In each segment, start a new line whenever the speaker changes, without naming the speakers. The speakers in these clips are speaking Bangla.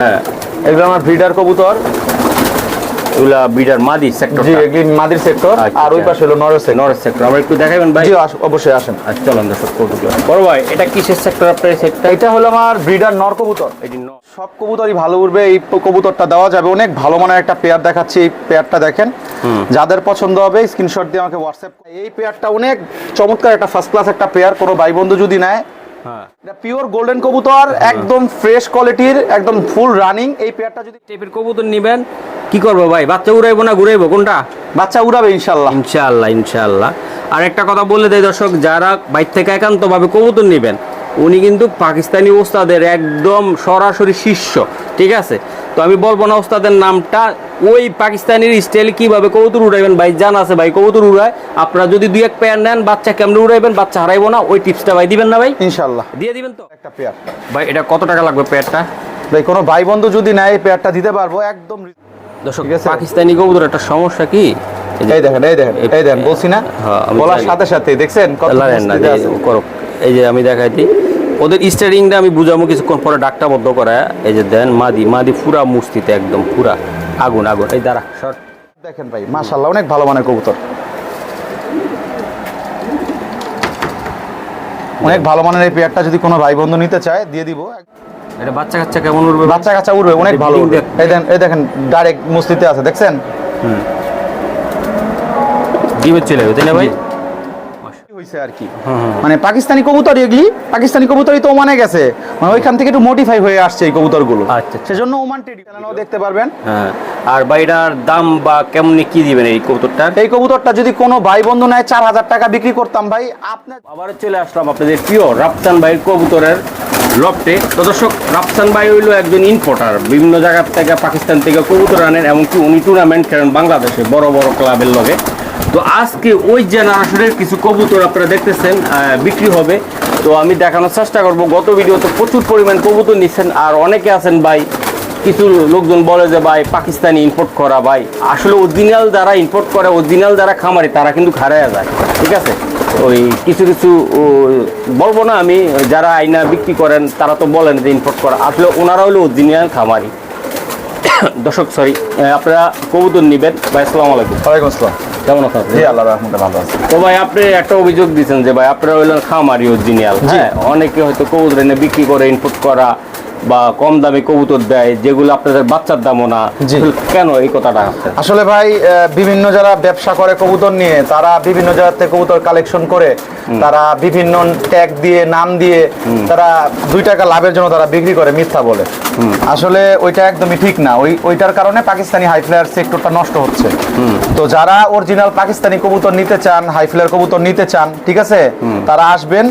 হ্যাঁ
এগুলো আমার ব্রিডার কবুতর।
এগুলা বিডার মাদি সেক্টর
জি এগুলি মাদির সেক্টর
আচ্ছা,
আর ওই। পাশে হলো নরের সেক্টর
নরের সেক্টর আমরা একটু দেখাবেন ভাই?
জি অবশ্যই আসেন।
আচ্ছা চলেন দর্শক কৌতুক বড় ভাই এটা কিসের সেক্টর আপনার সেক্টর
এটা হলো আমার ব্রিডার নর কবুতর।
এটি ন-
সব কবুতরই ভালো উঠবে এই কবুতরটা দেওয়া যাবে। অনেক ভালো মানের একটা পেয়ার দেখাচ্ছি এই পেয়ারটা দেখেন। যাদের পছন্দ হবে স্ক্রিনশট দিয়ে আমাকে হোয়াটসঅ্যাপ এই পেয়ারটা অনেক চমৎকার একটা ফার্স্ট ক্লাস একটা পেয়ার কোনো ভাই বন্ধু যদি নেয় এটা পিওর গোল্ডেন কবুতর একদম ফ্রেশ কোয়ালিটির একদম ফুল রানিং এই পেয়ারটা যদি
টেপের কবুতর নিবেন কি করব ভাই? বাচ্চা উড়াইবো না ঘুরাইবো? কোনটা?
বাচ্চা উড়াবে ইনশাল্লাহ
ইনশাআল্লাহ ইনশাল্লাহ আর একটা কথা বলে দেয় দর্শক যারা বাইর থেকে একান্তভাবে কবুতর নেবেন উনি কিন্তু পাকিস্তানি ওস্তাদের একদম সরাসরি শিষ্য ঠিক আছে? তো আমি বলব না ওস্তাদের নামটা ওই পাকিস্তানির স্টাইল কীভাবে কবুতর উড়াইবেন? ভাই জান আছে ভাই কবুতর উড়ায়। আপনারা যদি দুই এক পেয়ার নেন বাচ্চা কেমনে উড়াইবেন বাচ্চা হারাইবো না ওই টিপসটা ভাই দিবেন না ভাই?
ইনশাল্লাহ।
দিয়ে দিবেন তো?
একটা পেয়ার
ভাই এটা কত টাকা লাগবে পেয়ারটা
ভাই কোনো ভাই বন্ধু যদি নেয় এই পেয়ারটা দিতে পারব একদম
দর্শক পাকিস্তানি কবুতর একটা সমস্যা কি? এই
দেখেন এই দেখেন এই দেখেন বলছি না?
হ্যাঁ,
বলার সাথে সাথে দেখছেন? কত।
করো। এই যে আমি দেখাইছি ওদের স্টারিংটা আমি বুঝাবো কিছুক্ষণ পরে ডাকটা বদ্ধ করে। এই যে দেন মাদি মাদি পুরা মুস্তিতে একদম পুরা আগুন আগুন। এই দাঁড়া শর্ট
দেখেন ভাই মাশাল্লাহ অনেক ভালো মানের কবুতর। অনেক ভালো মানের এই পেয়ারটা যদি কোনো ভাই বন্ধু নিতে চায় দিয়ে দিব।
এটা বাচ্চা কাচ্চা কেমন উঠবে ভাই?
বাচ্চা কাচ্চা উঠবে অনেক ভালো এই দেন এই দেখেন ডাইরেক্ট মুস্তিতে আছে দেখছেন?
ডিমের চলে যাবে তাই না ভাই?
হইছে আর কি। মানে পাকিস্তানি কবুতর এগুলি পাকিস্তানি কবুতরই তো ওমানে গেছে। মানে ওইখান থেকে একটু মোটিফাই হয়ে আসছে এই কবুতরগুলো।
আচ্ছা, আচ্ছা।
সেজন্য ওমান টেডি চ্যানেলও দেখতে পারবেন।
হ্যাঁ। আর এটার দাম বা কেমনি কি দিবেন এই কবুতরটার
এই কবুতরটা যদি কোনো ভাই বন্ধু নেয় চার হাজার টাকা বিক্রি করতাম ভাই। আপনার
আবার চলে আসলাম আপনাদের প্রিয় রাফসান ভাইয়ের কবুতরের লফটে। তো দর্শক রাফসান ভাই হইল একজন ইম্পোর্টার বিভিন্ন জায়গা থেকে পাকিস্তান থেকে কবুতর আনেন এমনকি উনি টুর্নামেন্ট খেলেন বাংলাদেশে বড় বড় ক্লাবের লগে। তো আজকে ওই জেনারেশনের কিছু কবুতর আপনারা দেখতেছেন বিক্রি হবে। তো আমি দেখানোর চেষ্টা করব। গত ভিডিওতে প্রচুর পরিমাণ কবুতর নিচ্ছেন আর অনেকে আছেন ভাই, কিছু লোকজন বলে যে ভাই পাকিস্তানি ইম্পোর্ট করা ভাই। আসলে অরিজিনাল যারা ইম্পোর্ট করে অরিজিনাল যারা খামারি, তারা কিন্তু হারায় যায়, ঠিক আছে? ওই কিছু কিছু বলব না আমি, যারা আইনা বিক্রি করেন, তারা তো বলেন যে ইম্পোর্ট করা। আসলে ওনারা হলো অরিজিনাল খামারি। দর্শক সরি আপনারা কবুতর নেবেন। ভাই, আসসালামু আলাইকুম।
ওয়ালাইকুম আসসালাম।
কেমন আছেন
জি আল্লাহ রহমতে ভালো আছে।
তো ভাই আপনি একটা অভিযোগ দিয়েছেন যে ভাই আপনারা হইলেন খামারি অরিজিনাল হ্যাঁ? অনেকে হয়তো কবুতর এনে বিক্রি করে ইনপুট করা বা কম দামে কবুতর দেয় যেগুলো আপনাদের বাচ্চার দামও না। কেন এই কথাটা
আসলে ভাই বিভিন্ন যারা ব্যবসা করে কবুতর নিয়ে তারা বিভিন্ন জায়গা থেকে কবুতর কালেকশন করে তারা বিভিন্ন ট্যাগ দিয়ে নাম দিয়ে তারা দুই টাকা লাভের জন্য তারা বিক্রি করে মিথ্যা বলে। আসলে ওইটা একদমই ঠিক না। ওই ওইটার কারণে পাকিস্তানি হাই ফ্লায়ার সেক্টরটা নষ্ট হচ্ছে। তো যারা অরিজিনাল পাকিস্তানি কবুতর নিতে চান হাই ফ্লায়ার কবুতর নিতে চান ঠিক আছে? তারা আসবেন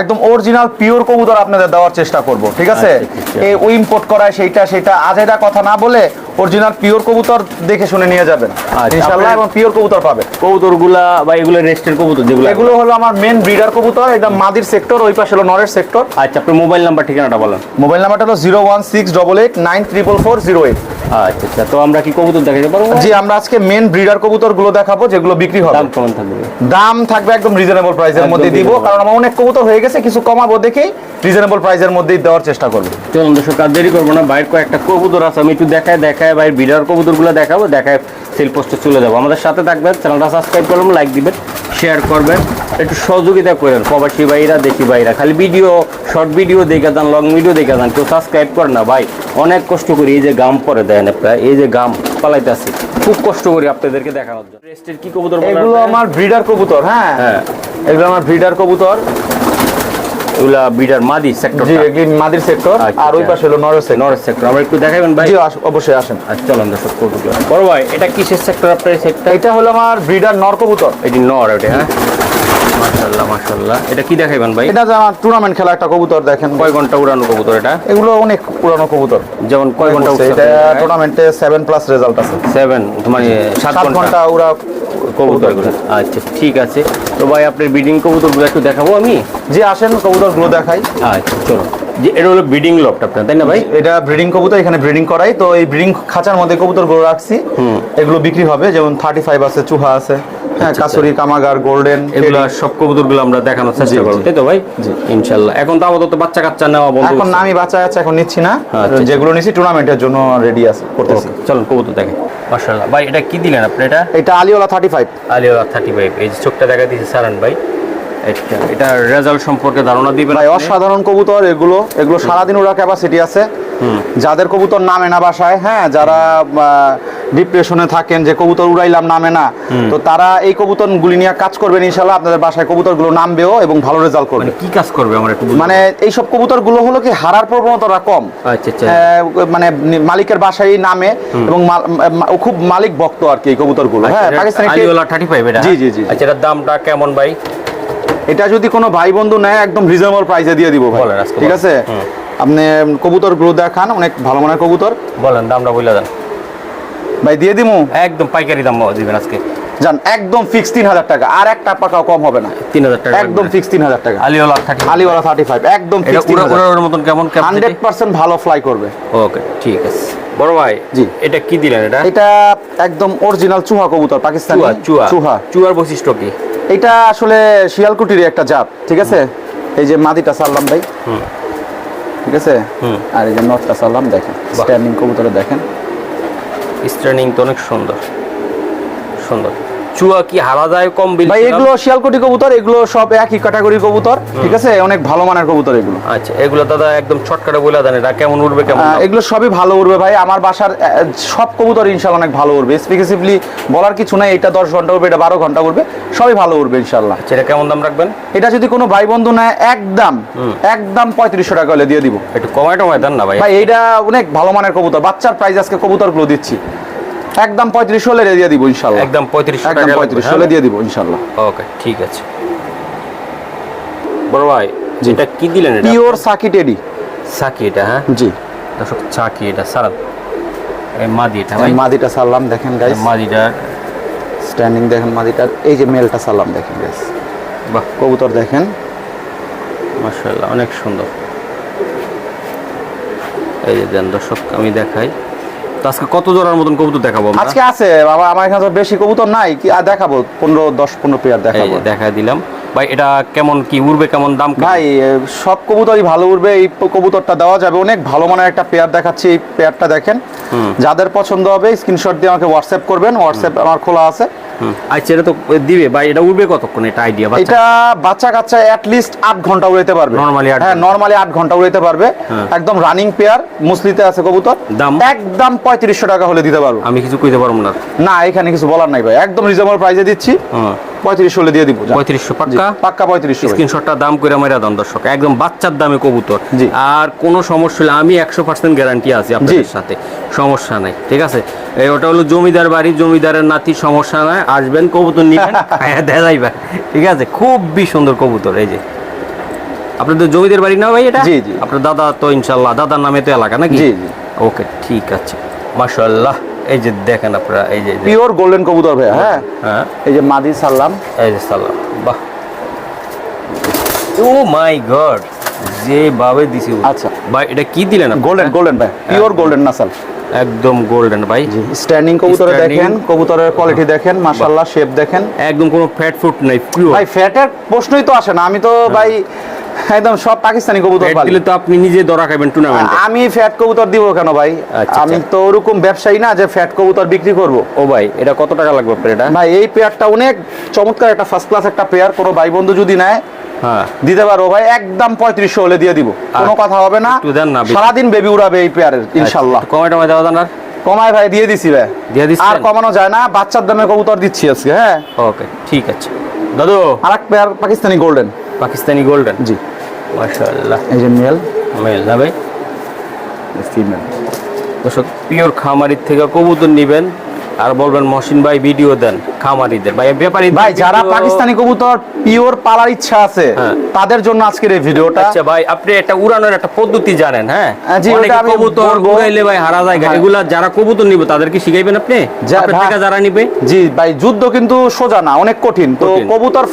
একদম অরিজিনাল পিওর কবুতর আপনাদের দেওয়ার চেষ্টা করব ঠিক আছে?
আচ্ছা, ঠিক
এই ওই ইম্পোর্ট করায় সেইটা সেটা আজেদা কথা না বলে অরিজিনাল পিওর কবুতর দেখে শুনে নিয়ে যাবেন।
আচ্ছা,
ইনশাআল্লাহ এবং পিওর কবুতর পাবে
কবুতরগুলা বা এগুলো রেস্টের কবুতর যেগুলো
এগুলো হলো আমার মেন ব্রিডার কবুতর এটা মাদির সেক্টর ওই পাশে হলো নরের সেক্টর
আচ্ছা আপনার মোবাইল নাম্বার ঠিকানাটা বলেন।
মোবাইল নাম্বারটা হলো zero one six double eight nine triple four zero eight
আচ্ছা আচ্ছা তো আমরা কি কবুতর দেখাতে পারব?
জি আমরা আজকে মেন ব্রিডার কবুতরগুলো দেখাবো যেগুলো বিক্রি হবে।
দাম কেমন থাকবে?
দাম থাকবে একদম রিজনেবল প্রাইসের মধ্যে দিব কারণ আমার অনেক কবুতর হয়ে গেছে কিছু কমাবো দেখেই রিজনেবল প্রাইসের মধ্যেই দেওয়ার চেষ্টা করব।
চলুন দর্শক আর দেরি করব না বাইরের কয়েকটা কবুতর আছে আমি একটু দেখায় দেখায়। বাইরের বিডার কবুতরগুলো দেখাবো দেখায় সেল পোস্টে চলে যাব। আমাদের সাথে থাকবেন চ্যানেলটা সাবস্ক্রাইব করবেন লাইক দিবেন শেয়ার করবেন একটু সহযোগিতা করেন। প্রবাসী ভাইরা দেশি ভাইরা খালি ভিডিও শর্ট ভিডিও দেখে যান লং ভিডিও দেখে যান কেউ সাবস্ক্রাইব করে না ভাই। অনেক কষ্ট করি এই যে গাম পরে দেন আপনারা এই যে গাম পালাইতেছি। খুব কষ্ট করি আপনাদেরকে দেখানোর জন্য। কি কবুতর
এগুলো আমার ব্রিডার কবুতর হ্যাঁ।
হ্যাঁ।
এগুলো আমার ব্রিডার কবুতর।
এগুলা বিডার মাদি সেক্টর
জি এগুলি মাদির সেক্টর
আচ্ছা,
আর ওই
আচ্ছা।
পাশে হলো নরের সেক্টর
নরের সেক্টর আমরা একটু দেখাবেন ভাই?
জি অবশ্যই আসেন।
আচ্ছা চলুন দর্শক কবুতর বড় ভাই এটা কিসের সেক্টর আপনার সেক্টর
এটা হলো আমার ব্রিডার নর কবুতর।
এটি নর এটা হ্যাঁ? মাশাল্লাহ মাশাল্লাহ এটা কি দেখাইবেন ভাই?
এটা যে টুর্নামেন্ট খেলা একটা কবুতর দেখেন
কয় ঘণ্টা উড়ানো কবুতর এটা?
এগুলো অনেক পুরানো কবুতর।
যেমন কয় ঘণ্টা
উঠছে, এটা টুর্নামেন্টে সেভেন প্লাস রেজাল্ট আছে।
সেভেন মানে সাত
সাত ঘণ্টা
ঘণ্টা
ওরা
কবুতর। আচ্ছা ঠিক আছে। তো ভাই আপনার ব্রিডিং কবুতরগুলো একটু দেখাবো আমি?
যে আসেন কবুতরগুলো দেখাই।
আচ্ছা চলো যে এটা হলো ব্রিডিং লফট আপনার তাই না ভাই?
এটা ব্রিডিং কবুতর এখানে ব্রিডিং করাই। তো এই ব্রিডিং খাঁচার মধ্যে কবুতরগুলো রাখছি এগুলো বিক্রি হবে যেমন থার্টি ফাইভ আছে চুহা আছে। হ্যাঁ
আচ্ছা,
কাসুরি কামাগার গোল্ডেন
এগুলো সব কবুতরগুলো আমরা দেখানোর চেষ্টা
জি,
তাই তো ভাই? এখন তো আপাতত বাচ্চা কাচ্চা নেওয়া বন্ধ
এখন আমি বাচ্চা আছে এখন নিচ্ছি না।
আচ্ছা,
যেগুলো টুর্নামেন্টের জন্য রেডি আছে করতেছি।
Okay, চলুন কবুতর দেখে মাশাআল্লাহ। ভাই এটা কি দিলেন আপনি এটা?
এটা আলিওলা থার্টি ফাইভ
আলিওলা থার্টি ফাইভ এই যে চোখটা দেখা দিয়েছে সারান ভাই। এটা এটা রেজাল্ট সম্পর্কে ধারণা দিবেন
ভাই অসাধারণ কবুতর এগুলো। এগুলো সারাদিন ওরা ক্যাপাসিটি আছে। যাদের কবুতর নামে না বাসায় হ্যাঁ যারা ডিপ্রেশনে থাকেন যে কবুতর উড়াইলাম নামে না। তো তারা এই কবুতর গুলি নিয়ে কাজ করবেন ইনশাল্লাহ। আপনাদের বাসায় কবুতরগুলো নামবেও এবং ভালো রেজাল্ট করবে।
মানে কি কাজ করবে আমার একটু
মানে এইসব কবুতরগুলো হলো কি হারার প্রবণতাটা কম।
আচ্ছা আচ্ছা।
মানে মালিকের বাসায় নামে এবং খুব মালিক ভক্ত আর কি এই কবুতরগুলো হ্যাঁ পাকিস্তানি
থার্টি ফাইভ
জি, জি, জি।
আচ্ছা এটার দামটা কেমন ভাই?
এটা যদি কোনো ভাই বন্ধু নেয় একদম রিজনেবল প্রাইসে দিয়ে দিব ভাই। ঠিক আছে? আপনি কবুতরগুলো দেখান অনেক ভালো মানের কবুতর।
বলেন দামটা বলে দেন।
ভাই দিয়ে দিমু?
একদম পাইকারি দাম দিবেন আজকে।
জান একদম ফিক্স তিন হাজার টাকা। আর একটা টাকাও কম হবে না।
তিন হাজার টাকা
একদম ফিক্স তিন হাজার টাকা।
থার্টি
আলিওয়ালা থার্টি ফাইভ একদম
এটা
ফিক্স তিন
উড়া
হাজার।
উড়ার মতন কেমন
হান্ড্রেড পার্সেন্ট ভালো ফ্লাই করবে।
ওকে ঠিক আছে। বড় ভাই
জি।
এটা কি দিলেন এটা?
এটা একদম অরিজিনাল চুহা কবুতর পাকিস্তানি।
চুয়া
চুহা।
চুয়ার বৈশিষ্ট্য কি?
এটা আসলে শিয়ালকুটির একটা জাত ঠিক আছে? এই যে মাদিটা সারলাম ভাই।
হুম।
ঠিক আছে?
হুম।
আর এই যে নটটা সারলাম দেখেন। স্ট্যান্ডিং কবুতরে দেখেন।
স্ট্রেনিং তো অনেক সুন্দর। সুন্দর। চুয়া কি হারা যায় কম বিল
ভাই এগুলো শিয়ালকুটি কবুতর এগুলো সব একই ক্যাটাগরি কবুতর ঠিক আছে? অনেক ভালো মানের কবুতর এগুলো।
আচ্ছা এগুলো দাদা একদম ছটকাটে বলে দেন এটা কেমন উঠবে কেমন
এগুলো সবই ভালো উড়বে ভাই। আমার বাসার সব কবুতর ইনশাল্লাহ অনেক ভালো উড়বে। স্পেসিফিকলি বলার কিছু নাই এটা দশ ঘণ্টা উড়বে এটা বারো ঘণ্টা উড়বে সবই ভালো উড়বে ইনশাল্লাহ।
আচ্ছা এটা কেমন দাম রাখবেন?
এটা যদি কোনো ভাই বন্ধু নেয় একদম একদম পঁয়ত্রিশশো টাকা হলে দিয়ে দিব।
একটু কমায় টমায় দেন না ভাই।
ভাই এইটা অনেক ভালো মানের কবুতর। বাচ্চার প্রাইস আজকে কবুতরগুলো দিচ্ছি। একদম পঁয়ত্রিশ হলে দিয়ে দিব ইনশাল্লাহ
একদম পঁয়ত্রিশ
একদম পঁয়ত্রিশ হলে দিয়ে দিব ইনশাল্লাহ
ওকে ঠিক আছে। বড় ভাই এটা কি দিলেন এটা?
পিওর সাকি টেডি
সাকি এটা হ্যাঁ?
জি।
দর্শক চাকি এটা সারান এই মাদি এটা ভাই।
মাদিটা সারলাম দেখেন গাইস
মাদিটা।
স্ট্যান্ডিং দেখেন মাদিটার এই যে মেলটা সারলাম দেখেন গাইস
বাহ।
কবুতর দেখেন।
মাশাআল্লাহ অনেক সুন্দর। এই যে দেন দর্শক আমি দেখাই। আজকে কত জোড়ার মতন কবুতর দেখাবো
আজকে আছে বাবা আমার এখানে তো বেশি কবুতর নাই কি আর দেখাবো পনেরো দশ পনেরো পেয়ার দেখাবো।
যে দেখাই দিলাম। ভাই এটা কেমন কি উড়বে কেমন দাম
ভাই সব কবুতরই ভালো উঠবে এই কবুতরটা দেওয়া যাবে। অনেক ভালো মানের একটা পেয়ার দেখাচ্ছি এই পেয়ারটা দেখেন। যাদের পছন্দ হবে স্ক্রিনশট দিয়ে আমাকে হোয়াটসঅ্যাপ করবেন হোয়াটসঅ্যাপ আমার খোলা আছে।
আচ্ছা এটা তো দিবে ভাই এটা উড়বে কতক্ষণ এটা আইডিয়া
এটা বাচ্চা কাচ্চা অ্যাট লিস্ট আট ঘণ্টা উড়াইতে পারবে।
নর্মালি
হ্যাঁ। নর্মালি আট ঘণ্টা উড়াইতে পারবে।
হ্যাঁ।
একদম রানিং পেয়ার মুসলিতে আছে কবুতর।
দাম?
একদম পঁয়ত্রিশশো টাকা হলে দিতে পারব।
আমি কিছু কইতে পারব না।
না এখানে কিছু বলার নাই ভাই একদম রিজনেবল প্রাইসে দিচ্ছি। পঁয়ত্রিশ হলে দিয়ে দিব
পঁয়ত্রিশশো পাক্কা?
পাক্কা পঁয়ত্রিশশো
স্ক্রিনশটটা দাম করে মেরা দেন দর্শক একদম বাচ্চার দামে কবুতর। আর কোনো সমস্যা হলে আমি একশো পার্সেন্ট গ্যারান্টি আছি আপনাদের সাথে সমস্যা নাই ঠিক আছে? এই ওটা হলো জমিদার বাড়ি জমিদারের নাতি সমস্যা নাই আসবেন কবুতর নিবেন খাইয়া দেখাইবেন ঠিক আছে? খুবই সুন্দর কবুতর এই যে। আপনাদের জমিদার বাড়ি না ভাই এটা?
জি, জি।
আপনার দাদা তো ইনশাল্লাহ দাদার নামে তো এলাকা নাকি?
জি, জি।
ওকে ঠিক আছে মাশাল্লাহ এই যে দেখেন আপনারা এই যে
পিওর গোল্ডেন কবুতর ভাই হ্যাঁ?
হ্যাঁ।
এই যে মাদি সারলাম
এই যে সালাম বাহ। ও মাই গড যে ভাবে দিছি
আচ্ছা।
ভাই এটা কি দিলেন
গোল্ডেন গোল্ডেন ভাই পিওর গোল্ডেন নাসাল।
একদম গোল্ডেন ভাই।
স্ট্যান্ডিং কবুতরে। দেখেন কবুতরের কোয়ালিটি দেখেন মাশাআল্লাহ শেপ দেখেন।
একদম কোনো ফ্যাট ফুট নাই পিওর
ভাই ফ্যাটের প্রশ্নই তো আসে না আমি তো ভাই একদম সব পাকিস্তানি কবুতর পালি।
দিলে তো আপনি নিজে ধরা খাবেন টুর্নামেন্টে
আমি ফ্যাট কবুতর দিব কেন ভাই?
আচ্ছা,
আমি
আচ্ছা।
তো ওরকম ব্যবসায়ী না যে ফ্যাট কবুতর বিক্রি করব।
ও ভাই এটা কত টাকা লাগবে এটা?
ভাই এই পেয়ারটা অনেক চমৎকার একটা ফার্স্ট ক্লাস একটা পেয়ার কোনো ভাই বন্ধু যদি নেয়
হ্যাঁ।
দিতে পারো ভাই একদম পঁয়ত্রিশশো হলে দিয়ে দিব। কোনো কথা হবে না।
না।
সারাদিন বেবি উড়াবে এই পেয়ারের ইনশাল্লাহ।
কমায় টমায় দেওয়া আর।
কমায় ভাই দিয়ে দিছি ভাই।
দিয়ে দিচ্ছেন?
আর কমানো যায় না বাচ্চার দামে কবুতর দিচ্ছি আজকে হ্যাঁ।
ওকে ঠিক আছে। দাদু।
আরেক pair Pakistani golden
Pakistani golden
জি।
মাশাআল্লাহ।
এই যে মেল
মেল না ভাই?
ফিমেল
দর্শক পিওর খামারির থেকে কবুতর নিবেন। আর বলবেন মহসিন ভাই ভিডিও দেন খামারিদের ভাই ব্যাপারী
ভাই যারা পাকিস্তানি কবুতর পিওর পালার ইচ্ছা আছে
হ্যাঁ।
তাদের জন্য আজকের এই ভিডিওটা।
আচ্ছা ভাই আপনি একটা উড়ানোর একটা পদ্ধতি জানেন হ্যাঁ?
হ্যাঁ,
অনেকে কবুতর। উড়াইলে ভাই হারা যায়
হ্যাঁ।
এগুলা যারা কবুতর নিবে তাদেরকে শিখাইবেন আপনি?
যা-
আপনার
ভাই-
যারা নিবে?
জি ভাই যুদ্ধ কিন্তু সোজা না অনেক কঠিন। তো। কবুতর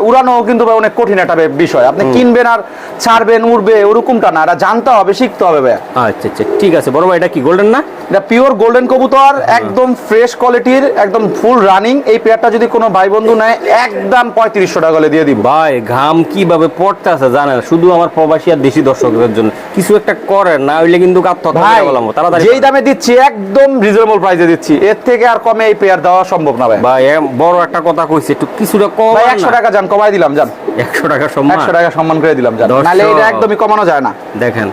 উড়ানো কিন্তু ভাই অনেক কঠিন একটা বিষয়। আপনি কিনবেন আর ছাড়বেন উড়বে ওরকমটা না এটা জানতে হবে শিখতে হবে ভাই।
আচ্ছা আচ্ছা ঠিক আছে। বড় ভাই এটা কি গোল্ডেন না?
এটা পিওর গোল্ডেন কবুতর একদম ফ্রেশ কোয়ালিটির একদম ফুল রানিং। এই পেয়ারটা যদি কোনো ভাই বন্ধু নেয় একদম পঁয়ত্রিশশো টাকা দিয়ে দিব।
ভাই ঘাম কীভাবে পড়তে আছে জানেন? শুধু আমার প্রবাসী আর দেশি দর্শকদের জন্য। কিছু একটা করেন না হইলে কিন্তু আত্মহত্যা
ভাই
বললাম তাড়াতাড়ি
যেই দামে দিচ্ছি একদম রিজনেবল প্রাইসে দিচ্ছি। এর থেকে আর কমে এই পেয়ার দেওয়া সম্ভব না ভাই।
ভাই বড় একটা কথা কইছে একটু কিছুটা কম
ভাই একশো টাকা যান কমাই দিলাম যান।
একশো টাকা সম্মান।
একশো টাকা সম্মান করে দিলাম যান। নাহলে এটা একদমই কমানো যায় না।
দেখেন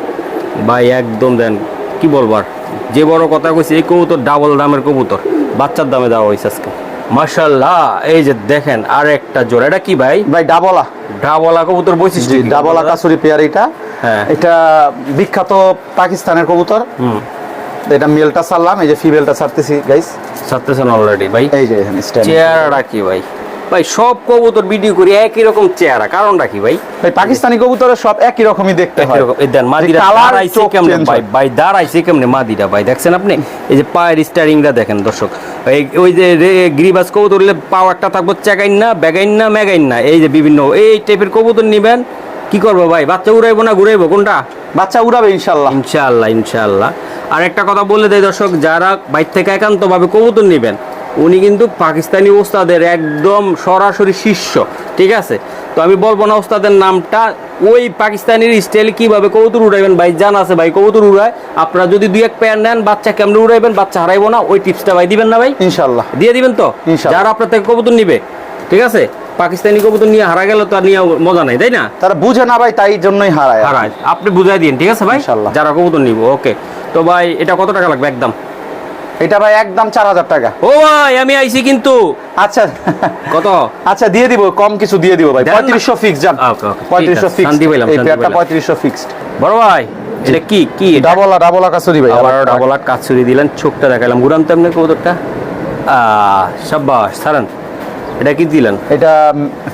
ভাই একদম দেন কি বলবার যে বড় কথা কইছে এই কবুতর ডাবল দামের কবুতর। বাচ্চার দামে দেওয়া হয়েছে আজকে। মাশাল্লাহ এই যে দেখেন আর একটা জোড়া। এটা কি ভাই?
ভাই ডাবলা।
ডাবলা কবুতর বৈশিষ্ট্য
ডাবলা কাসুরি পেয়ার এটা।
হ্যাঁ।
এটা বিখ্যাত পাকিস্তানের কবুতর।
হুম।
এটা মেলটা ছাড়লাম এই যে ফিমেলটা ছাড়তেছি গাইস
ছাড়তেছেন অলরেডি ভাই।
এই যে এখানে।
চেহারাটা কি ভাই? ভাই সব কবুতর ভিডিও করি একই রকম চেহারা। কারণটা কি ভাই?
ভাই পাকিস্তানি কবুতরের সব একই রকমই দেখতে হয়।
এই দেন মাদিরা দাঁড়াইছে কেমনে ভাই। ভাই দাঁড়াইছে কেমনে মাদিরা ভাই? দেখছেন আপনি? এই যে পায়ের স্টারিংটা দেখেন দর্শক। ওই যে গিরিবাজ কবুতর পাও একটা থাকব চেকাইন না বেগাইন না মেগাইন না। এই যে বিভিন্ন এই টাইপের কবুতর নিবেন কি করব ভাই? বাচ্চা উড়াইবো না ঘুরাইবো? কোনটা?
বাচ্চা উড়াবে ইনশাল্লাহ।
ইনশাআল্লাহ ইনশাআল্লাহ আর একটা কথা বলে দেয় দর্শক যারা বাইর থেকে একান্তভাবে কবুতর নেবেন উনি কিন্তু পাকিস্তানি ওস্তাদের একদম সরাসরি শিষ্য ঠিক আছে? তো আমি বলব না ওস্তাদের নামটা ওই পাকিস্তানির স্টাইল কীভাবে কবুতর উড়াইবেন? ভাই জানা আছে ভাই কবুতর উড়ায়। আপনারা যদি দুই এক পেয়ার নেন বাচ্চা কেমনে উড়াইবেন বাচ্চা হারাইবো না ওই টিপসটা ভাই দিবেন না ভাই?
ইনশাল্লাহ
দিয়ে দিবেন তো। যারা আপনার থেকে কবুতর নিবে ঠিক আছে? পাকিস্তানি কবুতর নিয়ে হারা গেল তো আর নিয়ে মজা নাই তাই না?
তারা বুঝে না ভাই তাই জন্যই হারায়
হারায়। আপনি বুঝাই দিন ঠিক আছে ভাই। যারা কবুতর নিব ওকে। তো ভাই এটা কত টাকা লাগবে একদম?
এটা ভাই একদম চার হাজার টাকা।
ও ভাই আমি আইছি কিন্তু।
আচ্ছা।
কত?
আচ্ছা দিয়ে দিব কম কিছু দিয়ে দিব ভাই। পঁয়ত্রিশশো ফিক্স যান। পঁয়ত্রিশশো ফিক্স এই পেয়ারটা পঁয়ত্রিশশো ফিক্সড
বড় ভাই এটা কি? কি
ডাবলা ডাবলা কাসুরি ভাই
আবার ডাবল কাছুরি দিলেন চোখটা দেখালাম ঘুরান তো এমনি কবুতরটা সাব্বাস সারান এটা কি দিলেন?
এটা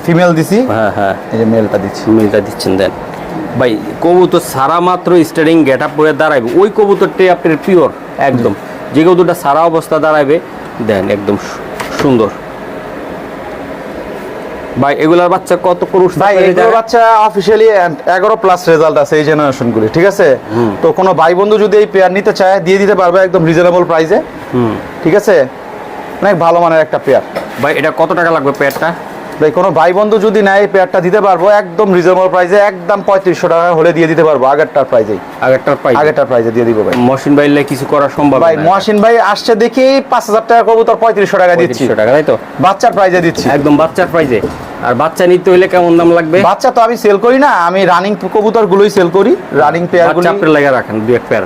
ফিমেল দিছি।
হ্যাঁ হ্যাঁ।
এই যে মেলটা দিচ্ছি।
মিলটা দিচ্ছেন দেন। ভাই কবুতর সারা মাত্র স্টারিং গেট আপ করে দাঁড়াইবে। ওই কবুতরটাই আপনার পিওর একদম। যে কবুতরটা সারা অবস্থা দাঁড়াইবে দেন একদম সুন্দর। ভাই এগুলার বাচ্চা কত পুরুষ
ভাই
থাকবে? এই
এগুলো বাচ্চা অফিসিয়ালি এগারো প্লাস রেজাল্ট আছে এই জেনারেশন গুলি ঠিক আছে? তো কোনো ভাই বন্ধু যদি এই পেয়ার নিতে চায় দিয়ে দিতে পারবে একদম রিজনেবল প্রাইসে
হুম।
ঠিক আছে? অনেক ভালো মানের একটা পেয়ার
ভাই এটা কত টাকা লাগবে পেয়ারটা
ভাই কোনো ভাই বন্ধু যদি নেয় এই পেয়ারটা দিতে পারব একদম রিজনেবল প্রাইসে একদম পঁয়ত্রিশশো টাকা হলে দিয়ে দিতে পারব আগেরটার প্রাইজেই
আগেরটার প্রাইস
আগেরটার প্রাইসে দিয়ে দিব ভাই।
মহসিন ভাইলে কিছু করা সম্ভব
ভাই। মহাসিন ভাই আসছে দেখি পাঁচ হাজার টাকা কবুতর পঁয়ত্রিশশো টাকা দিচ্ছি।
3500 টাকা তাই তো?
বাচ্চার প্রাইজে দিচ্ছি।
একদম বাচ্চার প্রাইজে আর বাচ্চা নিতে হইলে কেমন দাম লাগবে?
বাচ্চা তো আমি সেল করি না আমি রানিং কবুতর গুলোই সেল করি রানিং পেয়ার
বাচ্চা আপনি লাগা রাখেন দুই এক পেয়ার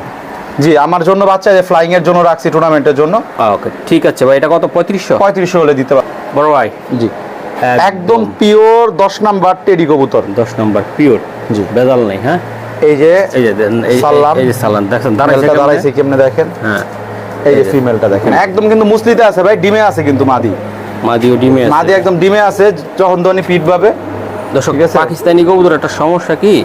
জি আমার জন্য বাচ্চা যে ফ্লাইং এর জন্য রাখছি টুর্নামেন্টের জন্য।
ওকে ঠিক আছে ভাই এটা কত? পঁয়ত্রিশশো?
পঁয়ত্রিশশো হলে দিতে পারব
বড় ভাই।
জি। একদম পিওর দশ নাম্বার টেডি কবুতর।
দশ নম্বর পিওর।
জি।
বেজাল নেই হ্যাঁ?
এই যে
এই যে এই-
সালাম।
এই যে সালাম দেখছেন দাঁড়াইছে?
দাঁড়াইছে কেমনে দেখেন?
হ্যাঁ।
এই যে ফিমেলটা দেখেন। একদম কিন্তু মুসলিতে আছে ভাই ডিমে আছে কিন্তু মাদি।
মাদিও ডিমে আছে।
মাদি একদম ডিমে আছে যখন ধনি পিট পাবে
দর্শক পাকিস্তানি কবুতর একটা সমস্যা কি?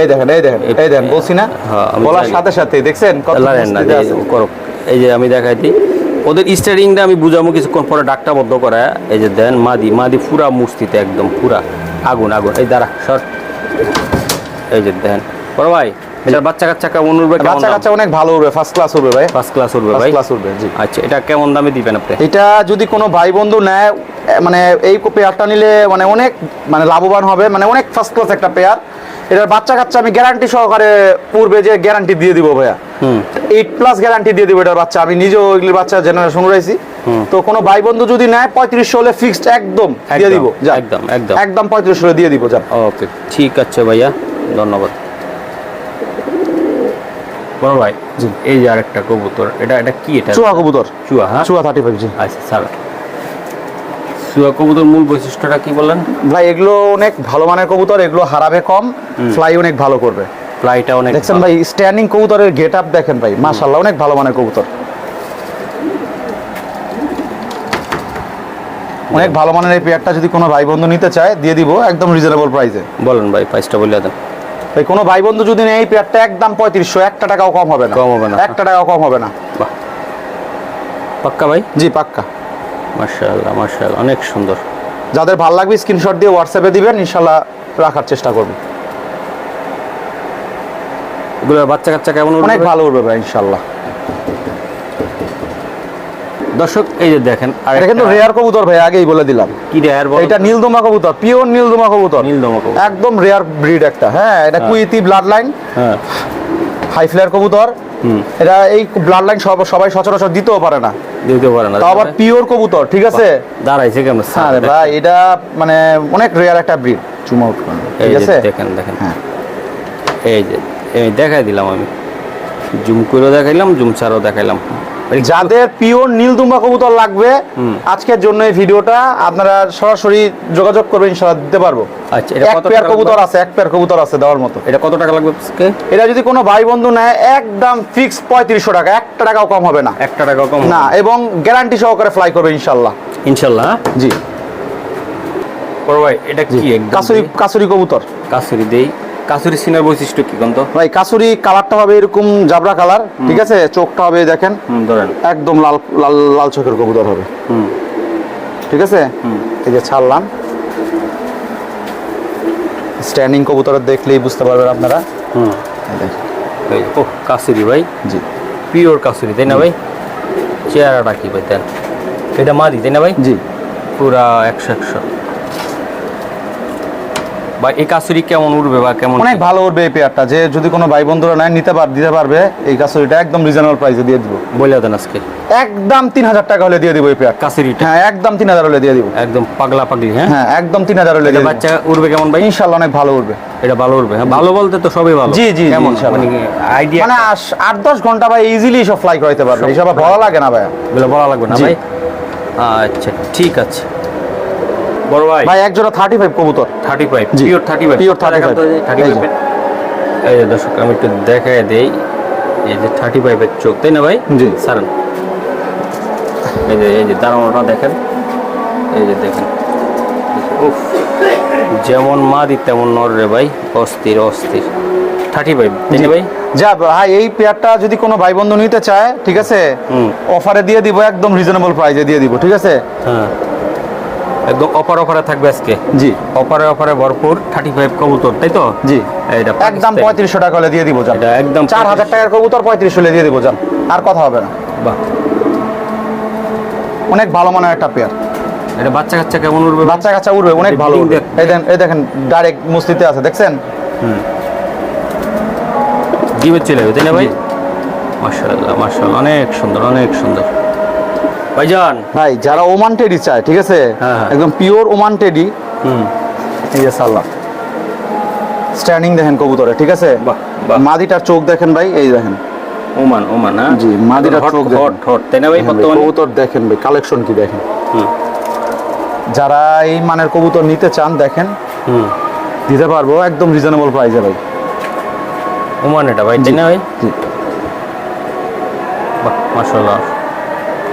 এই দেখেন এই দেখেন
এই-
দেখেন বলছি না?
হ্যাঁ,
বলার সাথে সাথে দেখছেন কত
এই এই যে আমি দেখাই দিই। ওদের স্টারিংটা আমি বুঝাবো কিছুক্ষণ পরে ডাকটা বদ্ধ করে। এই যে দেন মাদি মাদি পুরা মুস্তিতে একদম পুরা। আগুন আগুন। এই দাঁড়া, সর। এই যে দেন। বড় ভাই এটার বাচ্চা কাচ্চা কেমন
বাচ্চা কাচ্চা অনেক ভালো উঠবে ফার্স্ট ক্লাস ভাই।
ফার্স্ট ক্লাস ভাই?
ক্লাস জি।
আচ্ছা এটা কেমন দামে দিবেন আপনি?
এটা যদি কোনো ভাই বন্ধু নেয় মানে এই পেয়ারটা নিলে মানে অনেক মানে লাভবান হবে মানে অনেক ফার্স্ট ক্লাস একটা পেয়ার এটার বাচ্চা কাচ্চা আমি গ্যারান্টি সহকারে পূর্বে যে গ্যারান্টি দিয়ে দিব ভাইয়া। এইট প্লাস গ্যারান্টি দিয়ে দিব এটার বাচ্চা। আমি নিজেও এগুলির বাচ্চা জেনারেশন রয়েছি তো কোনো ভাই বন্ধু যদি নেয় পঁয়ত্রিশশো হলে ফিক্সড একদম দিয়ে দিব। যা।
একদম, একদম।
একদম পঁয়ত্রিশশো দিয়ে দিব যান
ওকে ঠিক আছে ভাইয়া। ধন্যবাদ। বড় ভাই।
জি।
এই যে আরেকটা কবুতর এটা এটা কি এটা?
চুয়া কবুতর।
চুয়া হ্যাঁ?
চুয়া থার্টি ফাইভ জি।
আচ্ছা স্যার চুয়া কবুতর মূল বৈশিষ্ট্যটা কি বললেন?
ভাই এগুলো অনেক ভালো মানের কবুতর এগুলো হারাবে কম ফ্লাই অনেক ভালো করবে।
ফ্লাইটা অনেক
দেখছেন ভাই স্ট্যান্ডিং কবুতরের গেট আপ দেখেন ভাই মাশাল্লাহ অনেক ভালো মানের কবুতর। অনেক ভালো মানের এই পেয়ারটা যদি কোনো ভাই বন্ধু নিতে চায় দিয়ে দিব একদম রিজনেবল প্রাইসে
বলেন ভাই প্রাইসটা বলে দেন।
ভাই কোনো ভাই বন্ধু যদি নেয় এই পেয়ারটা একদম পঁয়ত্রিশশো একটা টাকাও কম হবে না।
কম হবে না।
একটা টাকাও কম হবে না।
পাক্কা ভাই?
জি পাক্কা।
মার্শাল্লাহ মার্শাল্লাহ অনেক সুন্দর।
যাদের ভালো লাগবে স্ক্রিনশট দিয়ে হোয়াটসঅ্যাপে দিবেন ইনশাল্লাহ রাখার চেষ্টা করব।
এগুলো বাচ্চা কাচ্চা কেমন
অনেক ভালো উঠবে ভাই ইনশাল্লাহ
দর্শক এই যে দেখেন আর
এটা কিন্তু রেয়ার কবুতর ভাই আগেই বলে দিলাম।
কি রেয়ার বল?
এটা নীলদমা কবুতর পিওর নীলদমা কবুতর।
নীলদমা কবুতর।
একদম রেয়ার ব্রিড একটা। হ্যাঁ এটা কুইতি ব্লাড লাইন
হ্যাঁ।
হাই ফ্লেয়ার কবুতর।
হুম।
এটা এই ব্লাড লাইন সব সবাই সচরাচর দিতেও পারে না।
দিতেও পারে না।
আবার পিওর কবুতর ঠিক আছে?
দাঁড়াইছে কেমন?
হ্যাঁ ভাই এটা মানে অনেক রেয়ার একটা ব্রিড চুমা
এই
ঠিক আছে?
দেখেন দেখেন।
হ্যাঁ।
এই যে এই দেখাই দিলাম আমি। জুম করেও দেখাইলাম জুম ছাড়াও দেখাইলাম।
যাদের পিওর নীলদুম্বা কবুতর লাগবে। আজকের জন্য এই ভিডিওটা আপনারা সরাসরি যোগাযোগ করবেন ইনশাআল্লাহ দিতে পারব।
আচ্ছা এটা কত
পেয়ার কবুতর আছে এক পেয়ার কবুতর আছে দেওয়ার মতো।
এটা কত টাকা লাগবে
এটা যদি কোনো ভাই বন্ধু নেয় একদম ফিক্স পঁয়ত্রিশশো টাকা একটা টাকাও কম হবে না।
একটা টাকা কম
না এবং গ্যারান্টি সহকারে ফ্লাই করবে ইনশাল্লাহ
ইনশাল্লাহ?
জি।
ভাই এটা কি
কাসুরি কাসুরি কবুতর।
কাসুরি দেই। কাসুরি সিনার বৈশিষ্ট্য কি কোন তো?
ভাই কাসুরি কালারটা হবে এরকম জাবরা কালার ঠিক আছে? চোখটা হবে দেখেন
ধরেন।
একদম লাল লাল লাল চোখের কবুতর হবে।
হুম।
ঠিক আছে?
হুম।
এই যে ছাড়লাম। স্ট্যান্ডিং কবুতর দেখলেই বুঝতে পারবেন আপনারা।
হুম। ও কাসুরি ভাই।
জি।
পিওর কাসুরি তাই না ভাই? চেহারাটা কি ভাই এটা মাদি তাই না ভাই?
জি।
পুরা একশো একশো। ভাই এই কাসুরি কেমন উঠবে বা কেমন
অনেক ভালো উঠবে এই পেয়ারটা। যে যদি কোনো ভাই বন্ধুরা নেয় নিতে পার দিতে পারবে এই কাসুরিটা একদম রিজনেবল প্রাইসে দিয়ে দিব।
বলে দেন আজকে।
একদম তিন হাজার টাকা হলে দিয়ে দিব এই পেয়ারটা।
কাসুরিটা
হ্যাঁ একদম তিন হাজার হলে দিয়ে দিব।
একদম পাগলা পাগলি হ্যাঁ?
হ্যাঁ একদম তিন হাজার হলে
বাচ্চা উঠবে কেমন ভাই?
ইনশাল্লাহ অনেক ভালো উঠবে
এটা ভালো উঠবে হ্যাঁ? ভালো বলতে তো সবই ভালো।
জি, জি,
কেমন? মানে আইডিয়া
মানে আট দশ ঘণ্টা ভাই ইজিলি সব ফ্লাই করাইতে পারবে। এইসব বলা লাগে না ভাই
বলা লাগবে না ভাই? আচ্ছা ঠিক আছে। বড় ভাই।
ভাই এক জোড়া থার্টি ফাইভ কবুতর
থার্টি ফাইভ
জি।
Pure thirty five
Pure 35
thirty
এই যে।
দর্শক আমি একটু দেখাই দেই। এই যে থার্টি ফাইভের চোখ তাই না ভাই?
জি।
সারান এই যে এই যে দাঁড়ানোটা দেখেন। এই যে দেখেন। উফ যেমন মাদি তেমন নর রে ভাই। অস্থির অস্থির। থার্টি ফাইভ তাই ভাই?
যা ভাই এই পেয়ারটা যদি কোনো ভাই বন্ধু নিতে চায় ঠিক আছে?
হুম।
অফারে দিয়ে দিব একদম রিজনেবল প্রাইসে দিয়ে দিব ঠিক আছে?
হ্যাঁ। একদম অফার অফারে থাকবে আজকে।
জি।
অফারে অফারে ভরপুর থার্টি ফাইভ কবুতর তাই তো?
জি।
এটা
একদম
পাকিস্তানি।
পঁয়ত্রিশশো টাকা হলে দিয়ে দিব যান
এটা একদম
চার হাজার টাকার কবুতর পঁয়ত্রিশ হলে দিয়ে দিব যান আর কথা হবে না।
বাহ।
অনেক ভালো মানের একটা পেয়ার
এটা বাচ্চা কাচ্চা কেমন উঠবে ভাই?
বাচ্চা কাচ্চা উঠবে অনেক ভালো। এই দেখেন এই দেখেন ডাইরেক্ট মসজিদে আছে দেখছেন?
হুম। ডিমের চলে যাবে তাই না ভাই? মার্শাল্লাহ মার্শাল্লাহ অনেক সুন্দর অনেক সুন্দর। ভাইজান।
ভাই যারা ওমান টেডি চায় ঠিক আছে?
হ্যাঁ, হ্যাঁ।
একদম পিওর ওমান টেডি।
হুম।
এই যে সাল্লাম স্ট্যান্ডিং দেখেন কবুতরে ঠিক আছে। মাদিটার চোখ দেখেন ভাই এই দেখেন।
ওমান ওমান হ্যাঁ?
জি, মাদিরার
হট
চোখ
হট হট। তাই না ভাই বর্তমানে?
কবুতর দেখেন ভাই কালেকশন কি দেখেন? যারা এই মানের কবুতর নিতে চান দেখেন।
হুম।
দিতে পারব একদম রিজনেবল প্রাইসে ভাই।
ওমান এটা ভাই তাই না ভাই?
জি।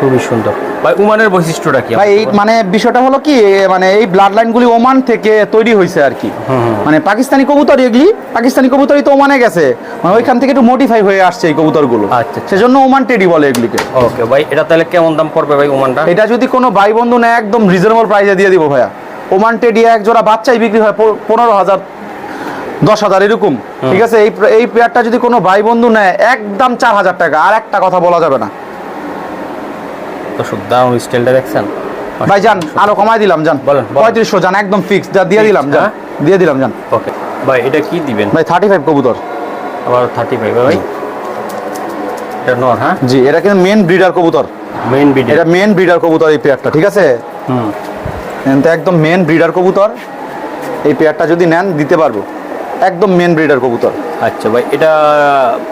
খুবই সুন্দর ভাই ওমানের বৈশিষ্ট্যটা কি?
ভাই এই মানে বিষয়টা হলো কি মানে এই ব্লাড লাইনগুলি ওমান থেকে তৈরি হয়েছে আর কি। মানে পাকিস্তানি কবুতর এগুলি পাকিস্তানি কবুতরই তো ওমানে গেছে। মানে ওইখান থেকে একটু মোটিফাই হয়ে আসছে এই কবুতরগুলো।
আচ্ছা, আচ্ছা।
সেজন্য ওমান টেডি বলে এগুলিকে।
ওকে ভাই এটা তাহলে কেমন দাম পড়বে ভাই ওমানটা?
এটা যদি কোনো ভাই বন্ধু নেয় একদম রিজনেবল প্রাইসে দিয়ে দিব ভাইয়া। ওমান টেডি এক জোড়া বাচ্চাই বিক্রি হয় পনেরো হাজার দশ হাজার এরকম। ঠিক আছে? এই এই পেয়ারটা যদি কোনো ভাই বন্ধু নেয় একদম চার হাজার টাকা। আর একটা কথা বলা যাবে না।
দারুণ স্টাইলটা দেখছেন।
ভাই যান আরও কমাই দিলাম যান।
বলেন।
পঁয়ত্রিশশো যান একদম ফিক্স যা দিয়ে দিলাম যান।
হ্যাঁ?
দিয়ে দিলাম যান।
ওকে ভাই এটা কি দিবেন?
ভাই থার্টি ফাইভ কবুতর।
আবার থার্টি ফাইভ ভাই এটা নর হ্যাঁ?
জি এটা কিন্তু মেন ব্রিডার কবুতর।
মেইন ভিডিও
এটা মেন ব্রিডার কবুতর এই পেয়ারটা ঠিক আছে?
হুম।
একদম মেন ব্রিডার কবুতর। এই পেয়ারটা যদি নেন দিতে পারব। একদম মেন ব্রিডার কবুতর।
আচ্ছা ভাই এটা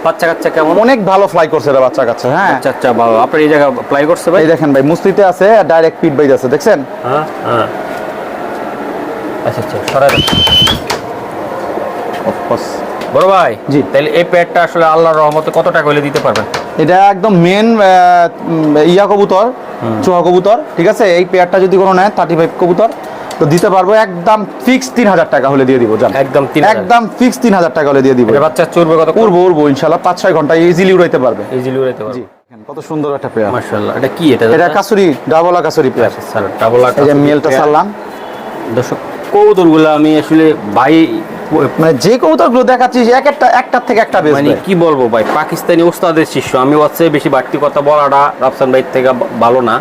বাচ্চা কাচ্চা কেমন?
অনেক ভালো ফ্লাই করছে এটা বাচ্চা কাচ্চা হ্যাঁ।
আচ্ছা আচ্ছা ভালো। আপনার এই জায়গা ফ্লাই করছে ভাই?
এই দেখেন ভাই মুস্তিতে আছে ডাইরেক্ট পিট বাইজ আছে দেখছেন?
হ্যাঁ হ্যাঁ। আচ্ছা আচ্ছা সরাই দেন। বড় ভাই
জি।
তাহলে এই প্যাডটা আসলে আল্লাহর রহমতে কত টাকা হলে দিতে পারবেন?
এটা একদম মেন ইয়া কবুতর চুহা কবুতর ঠিক আছে? এই পেয়ারটা যদি কোনো নেয় থার্টি ফাইভ কবুতর। তো দিতে পারব একদম ফিক্স তিন হাজার টাকা হলে দিয়ে দিব জান।
একদম
একদম ফিক্স তিন হাজার টাকা হলে দিয়ে দিব।
বাচ্চা চড়বে কত?
উড়বো উড়বো ইনশাল্লাহ পাঁচ ছয় ঘণ্টা ইজিলি উড়াইতে পারবে।
ইজিলি উড়াইতে পারব।
কত সুন্দর একটা পেয়ার
মাশাআল্লাহ এটা কি এটা
এটা কাসুরি ডাবলা কাসুরি পেয়ার
স্যার ডাবল
এই মেলটা সারলাম
দর্শক কৌদরগুলো আমি আসলে ভাই
মানে যে দেখাচ্ছি এক একটা একটার থেকে একটা বেশ
মানে কি বলব ভাই পাকিস্তানি ওস্তাদের শিষ্য। আমি হচ্ছে বেশি বাড়তি কথা বলাটা রাফসান ভাই থেকে ভালো না।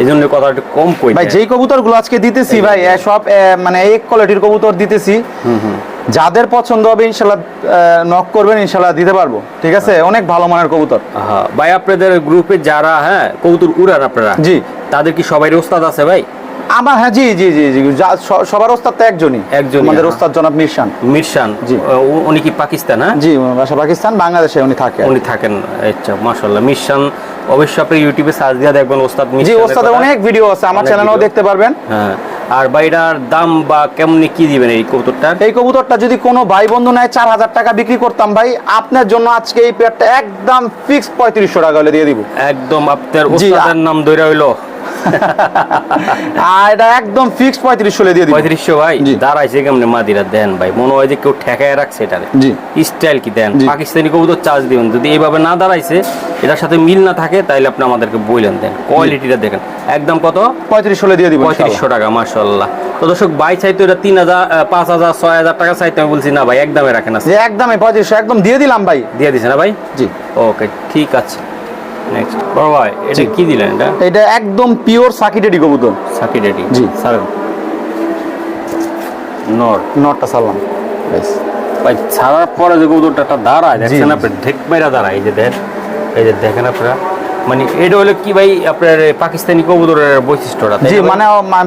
এই জন্য কথা একটু কম কই
ভাই যেই কবুতরগুলো আজকে দিতেছি ভাই সব মানে এক কোয়ালিটির কবুতর দিতেছি। যাদের পছন্দ হবে ইনশাল্লাহ নক করবেন ইনশাল্লাহ দিতে পারব। ঠিক আছে? অনেক ভালো মানের কবুতর।
ভাই আপনাদের গ্রুপে যারা হ্যাঁ কবুতর উড়ান আপনারা
জি।
তাদের কি সবাই ওস্তাদ আছে ভাই?
আমার হ্যাঁ জি জি জি জি সবার ওস্তাদ তো একজনই।
একজনই,
আমাদের
হ্যাঁ।
ওস্তাদ জনাব মিরশান।
মিরশান?
জি।
উনি কি পাকিস্তান হ্যাঁ?
জি বাসা পাকিস্তান বাংলাদেশে উনি থাকেন
উনি থাকেন আচ্ছা মাশাল্লাহ মিরশান অবশ্যই আপনি ইউটিউবে সার্চ দিয়ে দেখবেন ওস্তাদ
জি
মিরশানের
ওস্তাদের অনেক ভিডিও আছে আমার চ্যানেলেও দেখতে পারবেন।
হ্যাঁ আর ভাইটার দাম বা কেমনি কি দিবেন এই কবুতরটার?
এই কবুতরটা যদি কোনো ভাই বন্ধু নেয় চার হাজার টাকা বিক্রি করতাম ভাই আপনার জন্য আজকে এই পেয়ারটা একদম ফিক্স পঁয়ত্রিশশো টাকা হলে দিয়ে দিব।
একদম আপনার
জি,
ওস্তাদের নাম ধরে হইল।
আর এটা একদম ফিক্স পঁয়ত্রিশশো হলে দিয়ে দিব।
পঁয়ত্রিশশো ভাই? দাঁড়াইছে কেমনে মাদিরা দেন ভাই? মনে হয় যে কেউ ঠেকায় রাখছে এটারে। স্টাইল কি দেন? পাকিস্তানি কবুতর চার্জ দিবেন। যদি এইভাবে না দাঁড়াইছে এটার সাথে মিল না থাকে তাহলে আপনি আমাদেরকে বইলেন দেন। কোয়ালিটিটা দেখেন। একদম কত?
পঁয়ত্রিশ হলে দিয়ে দিব
পঁয়ত্রিশশো টাকা মাসাল্লাহ তো দর্শক বাই চাইতো এটা তিন হাজার পাঁচ হাজার ছয় হাজার টাকা চাইতে আমি বলছি। না ভাই একদমে রাখেন আছে
যে একদমই পঁয়ত্রিশশো একদম দিয়ে দিলাম ভাই।
দিয়ে দিছে না ভাই?
জি।
ওকে ঠিক আছে। নেক্সট বড় ভাই এটা কি দিলেন এটা?
এটা একদম পিওর সাকিটেডি কবুতর।
সাকি রেডি
জি।
স্যার নর।
নটটা সারলাম বেশ।
ভাই ছাড়ার পরে যে কবুতরটা দাঁড়ায় দেখছেন। আপনি ঢেক মেরা দাঁড়ায়। এই যে দেখ এই যে দেখেন আপনারা। মানে এটা হলো কি ভাই আপনার পাকিস্তানি কবুতরের বৈশিষ্ট্যটা
জি মানে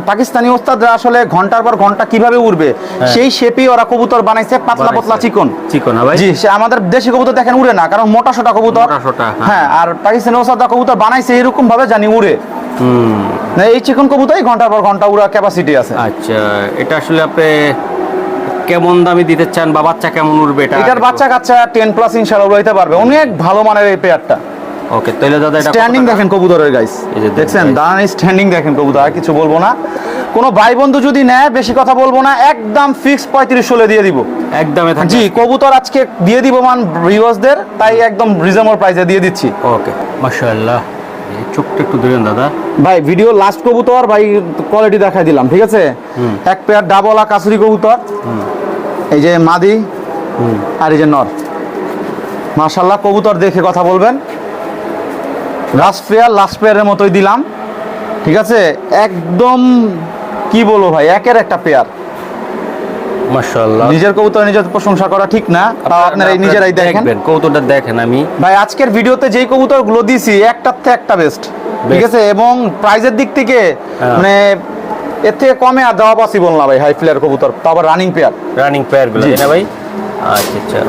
পাকিস্তানি ওস্তাদরা আসলে ঘণ্টার পর ঘণ্টা কীভাবে উড়বে সেই শেপেই ওরা কবুতর বানাইছে পাতলা। পাতলা চিকন।
চিকন হ্যাঁ ভাই?
জি আমাদের দেশি কবুতর দেখেন উড়ে না কারণ মোটা সোটা কবুতর।
হ্যাঁ।
হ্যাঁ আর পাকিস্তানি ওস্তাদরা কবুতর বানাইছে এরকম ভাবে জানি উড়ে।
হুম।
না, এই চিকন কবুতরই ঘণ্টার পর ঘণ্টা উড়া ক্যাপাসিটি আছে।
আচ্ছা এটা আসলে আপনি কেমন দামি দিতে চান বা বাচ্চা কেমন উঠবে এটা?
এটার বাচ্চা কাচ্চা টেন প্লাস ইনশাল্লাহ উড়াইতে পারবে। অনেক ভালো মানের এই পেয়ারটা
ওকে তাহলে দাদা এটা
স্ট্যান্ডিং দেখেন কবুতরের গাইস
এই যে
দেখছেন। দাঁড়ানি স্ট্যান্ডিং দেখেন কবুতর আর কিছু বলব না। কোনো ভাই বন্ধু যদি নেয় বেশি কথা বলব না একদম ফিক্স পঁয়ত্রিশ ষোলো দিয়ে দিব।
একদমে থাকবে।
জি কবুতর আজকে দিয়ে দিব মান ভিউয়ার্সদের তাই একদম রিজনেবল প্রাইসে দিয়ে দিচ্ছি।
ওকে মাশাআল্লাহ। চোখটা একটু দিলেন দাদা।
ভাই ভিডিও লাস্ট কবুতর ভাই কোয়ালিটি দেখাই দিলাম ঠিক আছে? এক পেয়ার ডাবল কাসুরি কবুতর। এই যে মাদি আর এই যে নর। মাশাল্লাহ কবুতর দেখে কথা বলবেন। লাস্ট পেয়ার লাস্ট পেয়ারের মতোই দিলাম। ঠিক আছে? একদম কি বলব ভাই একের একটা পেয়ার
মাশাআল্লাহ।
নিজের কবুতর নিজের প্রশংসা করা ঠিক না তাও আপনারা এই নিজেরাই দেখেন।
কৌতুকটা দেখেন আমি।
ভাই আজকের ভিডিওতে যেই কবুতরগুলো দিছি একটার থেকে একটা বেস্ট ঠিক আছে? এবং প্রাইজের দিক থেকে
হ্যাঁ।
মানে এর থেকে কমে আর দেওয়া পসিবল না ভাই হাই প্লেয়ার কবুতর আবার রানিং পেয়ার
রানিং পেয়ারগুলো। ভাই? আচ্ছা আচ্ছা।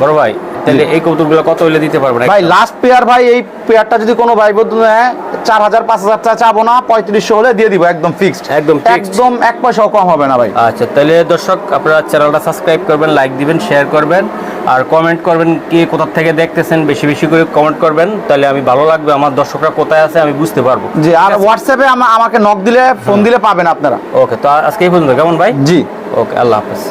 বড় ভাই তাহলে এই কৌতুকগুলো কত হইলে দিতে পারবেন
ভাই লাস্ট পেয়ার ভাই এই পেয়ারটা যদি কোনো ভাই বন্ধু নেয় চার হাজার পাঁচ হাজার টাকা চাবো না পঁয়ত্রিশশো হলে দিয়ে দিব একদম ফিক্সড
একদম
একদম এক পয়সাও কম হবে না ভাই।
আচ্ছা তাহলে দর্শক আপনারা চ্যানেলটা সাবস্ক্রাইব করবেন লাইক দিবেন শেয়ার করবেন আর কমেন্ট করবেন কি কোথা থেকে দেখতেছেন বেশি বেশি করে কমেন্ট করবেন তাহলে আমি ভালো লাগবে আমার দর্শকরা কোথায় আছে আমি বুঝতে পারব।
জি আর হোয়াটসঅ্যাপে আমাকে নক দিলে ফোন দিলে পাবেন আপনারা।
ওকে তো আজকে এই পর্যন্ত কেমন ভাই?
জি।
ওকে আল্লাহ হাফেজ।